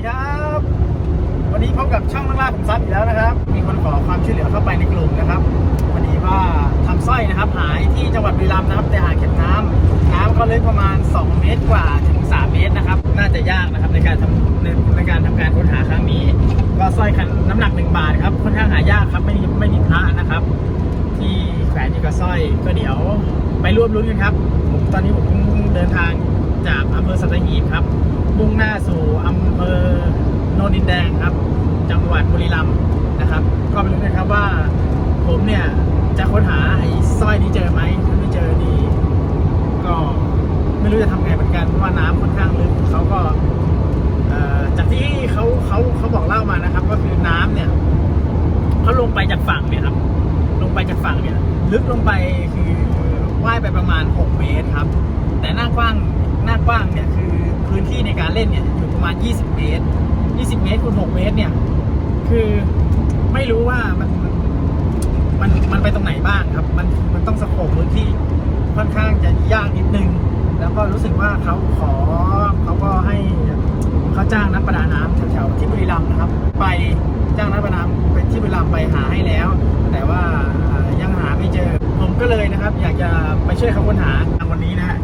ดีครับ วันนี้พบกับช่องล่าผมซับอีกแล้วนะครับ มีคนขอความช่วยเหลือเข้าไปในกลุ่มนะครับวันนี้ว่าทำสร้อยนะครับ หายที่จังหวัดบุรีรัมย์นะครับ แต่อ่าเก็บน้ำน้ำก็ลึกประมาณ 2 เมตรกว่าถึง 3 เมตรนะครับ น่าจะยากนะครับในการทำในในการทำการค้นหาครั้งนี้ ก็สร้อยคันน้ำหนัก 1 บาทครับค่อนข้างหายากครับไม่มีไม่มีพระนะครับ ที่แขวนอยู่กับสร้อยก็เดี๋ยวไปรวมรุ้นกันครับตอนนี้ผมเดินทาง จากอำเภอสัตหีบครับมุ่งหน้าสู่อำเภอโนนดินแดงครับ จังหวัดบุรีรัมย์นะครับ ก็ไม่รู้นะครับว่าผมเนี่ยจะค้นหาไอ้สร้อยนี้เจอไหมถ้าไม่เจอนี่ก็ไม่รู้จะทำไงเหมือนกันเพราะว่าน้ำค่อนข้างลึกเขาก็เอ่อจากที่เขาเขาเขาบอกเล่ามานะครับ ก็คือน้ำเนี่ยเขาลงไปจากฝั่งเนี่ยครับ ลงไปจากฝั่งเนี่ย ลึกลงไปคือว่ายไปประมาณ 6 เมตรครับ แต่หน้ากว้าง กว้างเนี่ยคือพื้นที่ในการเล่นเนี่ยอยู่ประมาณ 20 เมตร 20 เมตรคูณ6เมตรเนี่ยคือไม่รู้ว่ามันมันมันไปตรงไหนบ้างครับ มันมันต้องสโคปพื้นที่ค่อนข้างจะยากนิดนึง แล้วก็รู้สึกว่าเขาขอเขาก็ให้เขาจ้างนักประดาน้ำแถวๆที่บุรีรัมย์นะครับ ไปจ้างนักประดาน้ำไปที่บุรีรัมย์ไปหาให้แล้ว แต่ว่าอ่ายังหาไม่เจอ ผมก็เลยนะครับ อยากจะไปช่วยเขาค้นหาวันนี้นะฮะ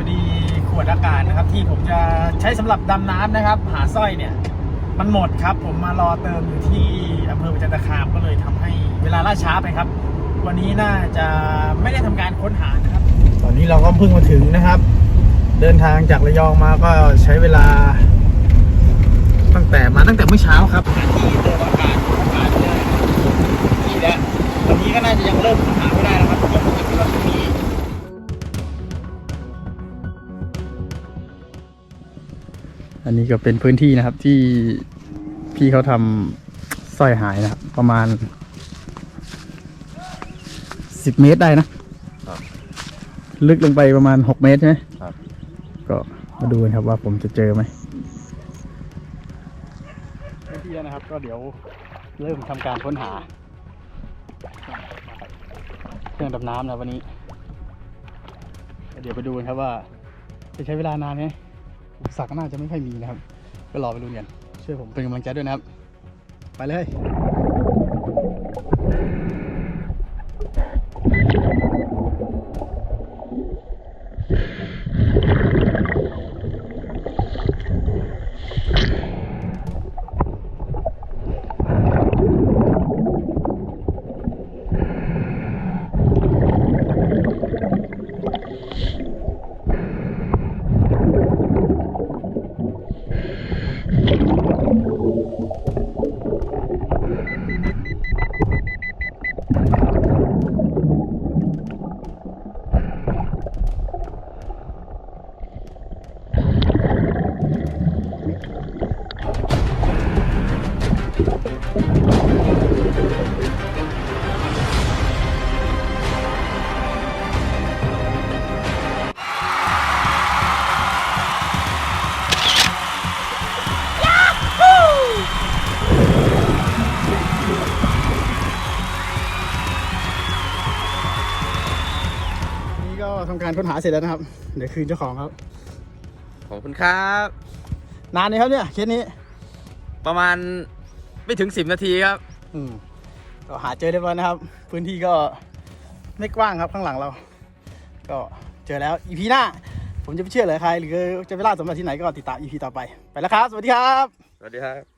พอดีขวดอากาศนะครับ ที่ผมจะใช้สำหรับดำน้ำนะครับ หาสร้อยเนี่ย มันหมดครับ ผมมารอเติมอยู่ที่อำเภอประจันตคามก็เลยทำให้เวลาล่าช้าไปครับ วันนี้น่าจะไม่ได้ทำการค้นหานะครับ ตอนนี้เราก็เพิ่งมาถึงนะครับ เดินทางจากระยองมาก็ใช้เวลา ตั้งแต่มาตั้งแต่เมื่อเช้าครับหาที่เติมอากาศอากาศเนี่ยที่แล้ววันนี้ก็น่าจะยังเริ่มค้นหาไม่ได้นะครับเดี๋ยวผมจะเป็นวันพรุ่ง อันนี้ก็เป็นพื้นที่นะครับที่พี่เขาทำสร้อยหายนะครับ ประมาณสิบเมตรได้นะลึกลงไปประมาณหกเมตรใช่ไหมครับ ก็มาดูกันครับว่าผมจะเจอไหมพื้นที่แล้วนะครับ ก็เดี๋ยวเริ่มทำการค้นหา เครื่องดำน้ำนะวันนี้ เดี๋ยวไปดูกันครับว่า จะใช้เวลานานไหม อุปสรรคน่าจะไม่ค่อยมีนะครับ ก็รอไปลุ้นกันช่วยผมเป็นกำลังใจด้วยนะครับ ไปเลย ทำการค้นหาเสร็จแล้วนะครับ เดี๋ยวคืนเจ้าของครับ ขอบคุณครับ นานไหมครับเนี่ยเคสนี้ประมาณไม่ถึง 10 นาทีครับ อืมก็หาเจอเรียบร้อยนะครับ พื้นที่ก็ไม่กว้างครับข้างหลังเรา ก็เจอแล้วอีพีหน้า ผมจะไปเชื่อเหลือใคร หรือจะไปล่าสมบัติที่ไหนก็ติดตามอีพีต่อไป ไปแล้วครับ สวัสดีครับ สวัสดีครับ